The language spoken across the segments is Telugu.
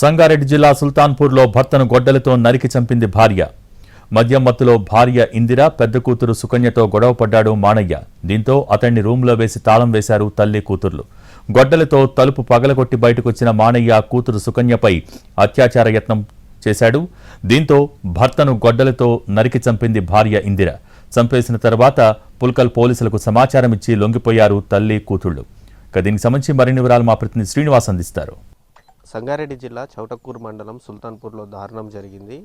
సంగారెడ్డి జిల్లా సుల్తాన్పూర్లో భర్తను గొడ్డలతో నరికి చంపింది భార్య. మద్యం మత్తులో భార్య ఇందిర పెద్ద కూతురు సుకన్యతో గొడవపడ్డాడు మాణయ్య దీంతో అతన్ని రూంలో వేసి తాళం వేశారు తల్లి కూతుర్లు. గొడ్డలతో తలుపు పగలగొట్టి బయటకొచ్చిన మాణయ్య కూతురు సుకన్యపై అత్యాచార యత్నం చేశాడు. దీంతో భర్తను గొడ్డలతో నరికి చంపింది భార్య ఇందిర. చంపేసిన తర్వాత పుల్కల్ పోలీసులకు సమాచారం ఇచ్చి లొంగిపోయారు తల్లి కూతుళ్ళు ఇక దీనికి సంబంధించి మరిన్ని వివరాలు మా ప్రతినిధి శ్రీనివాస్ అందిస్తారు. సంగారెడ్డి జిల్లా చౌటకూరు మండలం సుల్తాన్పూర్లో దారుణం జరిగింది.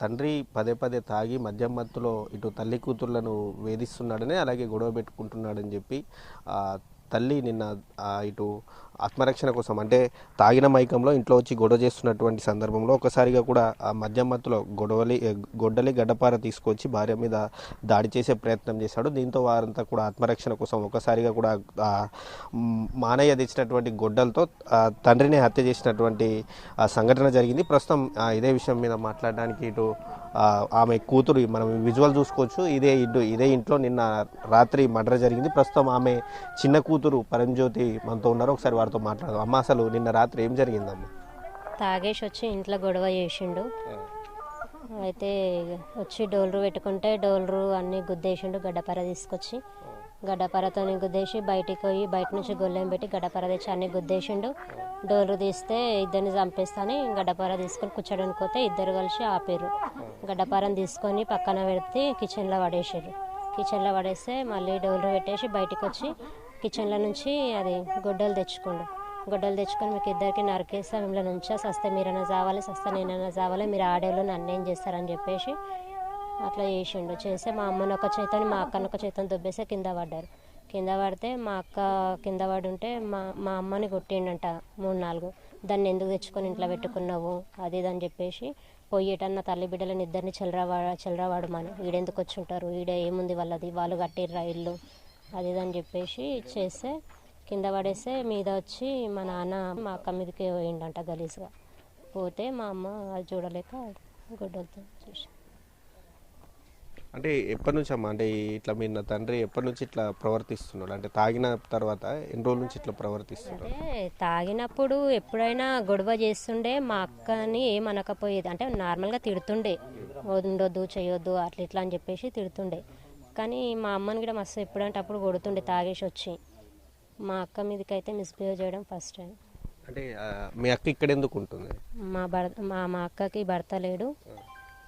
తండ్రి పదే పదే తాగి మద్యం మత్తులో ఇటు తల్లి కూతుర్లను వేధిస్తున్నాడని అలాగే గొడవ పెట్టుకుంటున్నాడని చెప్పి తల్లి నిన్న ఇటు ఆత్మరక్షణ కోసం అంటే తాగిన మైకంలో ఇంట్లో వచ్చి గొడవ చేస్తున్నటువంటి సందర్భంలో ఒకసారిగా కూడా ఆ మద్యం మత్తులో గొడవలి గొడ్డలి గడ్డపార తీసుకొచ్చి భార్య మీద దాడి చేసే ప్రయత్నం చేశాడు. దీంతో వారంతా కూడా ఆత్మరక్షణ కోసం ఒకసారిగా కూడా ఆ, మానయ్య తెచ్చినటువంటి గొడ్డలతో తండ్రిని హత్య చేసినటువంటి సంఘటన జరిగింది. ప్రస్తుతం ఇదే విషయం మీద మాట్లాడడానికి ఇటు ఆమె కూతురు మనం విజువల్ చూసుకోవచ్చు. ఇదే ఇటు ఇదే ఇంట్లో నిన్న రాత్రి మర్డర్ జరిగింది. ప్రస్తుతం ఆమె చిన్న కూతురు పరంజ్యోతి మనతో ఉన్నారు. ఒకసారి వారితో మాట్లాడదాం. అమ్మ అసలు నిన్న రాత్రి ఏం జరిగిందమ్మా? తాగేసి వచ్చి ఇంట్లో గొడవ చేసిండు. అయితే వచ్చి డోలరు పెట్టుకుంటే డోలరు అన్ని గుద్దేసిండు గడ్డపర తీసుకొచ్చి. గడ్డపరతో గుద్దేసి బయటికి పోయి బయట నుంచి గొల్లెం పెట్టి గడ్డపర తెచ్చి అన్ని గుద్దేసిండు. డోలరు తీస్తే ఇద్దరిని చంపేస్తాని గడ్డపర తీసుకొని కూర్చోడానికి పోతే ఇద్దరు కలిసి ఆపారు. గడ్డపరని తీసుకొని పక్కన పెడితే కిచెన్లో పడేసారు కిచెన్లో పడేస్తే మళ్ళీ డోలరు పెట్టేసి బయటికి వచ్చి కిచెన్లో నుంచి అది గొడ్డలు తెచ్చుకోండు. గొడ్డలు తెచ్చుకొని మీకు ఇద్దరికి నరికేస్తా మిమ్మల్ని నుంచా సస్తే మీరైనా చావాలి సస్తే నేనైనా చావాలి మీరు ఆడేవాళ్ళు నన్ను ఏం చేస్తారని చెప్పేసి అట్లా చేసిండు. చేస్తే మా అమ్మని ఒక చేతని మా అక్కని ఒక చేతని దుబ్బేస్తే కింద పడ్డారు. కింద పడితే మా అక్క కింద పడుంటే మా మా అమ్మని కొట్టిండంట మూడు నాలుగు. దాన్ని ఎందుకు తెచ్చుకొని ఇంట్లో పెట్టుకున్నావు? అది ఇదని అని చెప్పేసి పోయేటన్న తల్లి బిడ్డలను ఇద్దరిని చెల్లరావా చెలరావాడు మనం. ఈడెందుకు వచ్చి ఉంటారు ఈడ ఏముంది వాళ్ళది? వాళ్ళు కట్టిర్రా ఇల్లు? అది ఇది అని చెప్పేసి చేస్తే కింద పడేస్తే మీద వచ్చి మా నాన్న మా అక్క మీదకి పోయిండంట గలీజ్గా. పోతే మా అమ్మ అది చూడలేక గుడ్డలతో చూసి. అంటే ఎప్పటి నుంచి అమ్మా? అంటే ఇట్లా మీ నా తండ్రి ఎప్పటి నుంచి ఇట్లా ప్రవర్తిస్తున్నాడు? అంటే తాగిన తర్వాత ఎన్ని రోజుల నుంచి ఇట్లా ప్రవర్తిస్తున్నాడు? అంటే తాగినప్పుడు ఎప్పుడైనా గొడవ చేస్తుండే మా అక్కని ఏమనకపోయేది. అంటే నార్మల్గా తిడుతుండే. ఉండొద్దు చేయొద్దు అట్లా ఇట్లా అని చెప్పేసి తిడుతుండే. కానీ మా అమ్మని కూడా మస్తు ఎప్పుడంటే అప్పుడు కొడుతుండే తాగేసి వచ్చి మా అక్క మీదకి అయితే మిస్బిహేవ్ చేయడం ఫస్ట్ టైం అంటే మీ అక్క ఇక్కడ ఎందుకు ఉంటుంది? మా భర్త మా మా అక్కకి భర్త లేడు.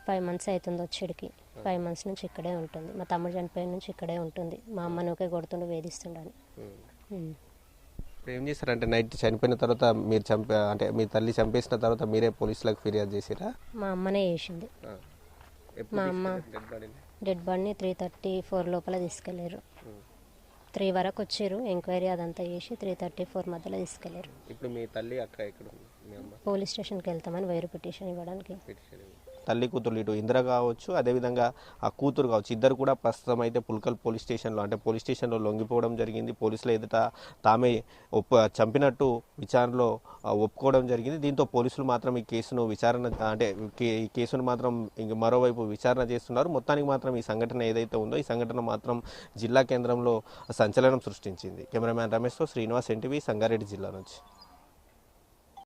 ఫైవ్ మంత్స్ అవుతుంది వచ్చేడికి ఫైవ్ మంత్స్ నుంచి ఇక్కడే ఉంటుంది. మా తమ్ముడు చనిపోయిన నుంచి ఇక్కడే ఉంటుంది. మా అమ్మని ఒకే కొడుతుండు వేధిస్తుండని. ఉమ్. ఇప్పుడు ఏం చేస్తారంటే నైట్ చనిపోయిన తర్వాత మీరు చంపే అంటే మీ తల్లి చంపేసిన తర్వాత మీరే పోలీసులకు ఫిర్యాదు చేసిరా? మా అమ్మనే చేసింది. మా అమ్మ డెడ్ బాడీని త్రీ థర్టీ ఫోర్ లోపల తీసుకెళ్ళారు. త్రీ వరకు వచ్చారు ఎంక్వైరీ అదంతా చేసి త్రీ థర్టీ ఫోర్ మధ్యలో తీసుకెళ్ళారు. ఇప్పుడు మీ తల్లి అక్క ఎక్కడ పోలీస్ స్టేషన్కి వెళ్తామని వైరు పిటిషన్ ఇవ్వడానికి. తల్లి కూతురు ఇటు ఇంద్ర కావచ్చు అదేవిధంగా ఆ కూతురు కావచ్చు ఇద్దరు కూడా ప్రస్తుతం అయితే పుల్కల్ పోలీస్ స్టేషన్లో అంటే పోలీస్ స్టేషన్లో లొంగిపోవడం జరిగింది. పోలీసుల ఎదుట తామే ఒప్పు చంపినట్టు విచారణలో ఒప్పుకోవడం జరిగింది. దీంతో పోలీసులు మాత్రం ఈ కేసును విచారణ అంటే కే- ఈ కేసును మాత్రం ఇంక మరోవైపు విచారణ చేస్తున్నారు. మొత్తానికి మాత్రం ఈ సంఘటన ఏదైతే ఉందో ఈ సంఘటన మాత్రం జిల్లా కేంద్రంలో సంచలనం సృష్టించింది. కెమెరామ్యాన్ రమేష్తో శ్రీనివాస్ ఎన్టీవీ సంగారెడ్డి జిల్లా నుంచి.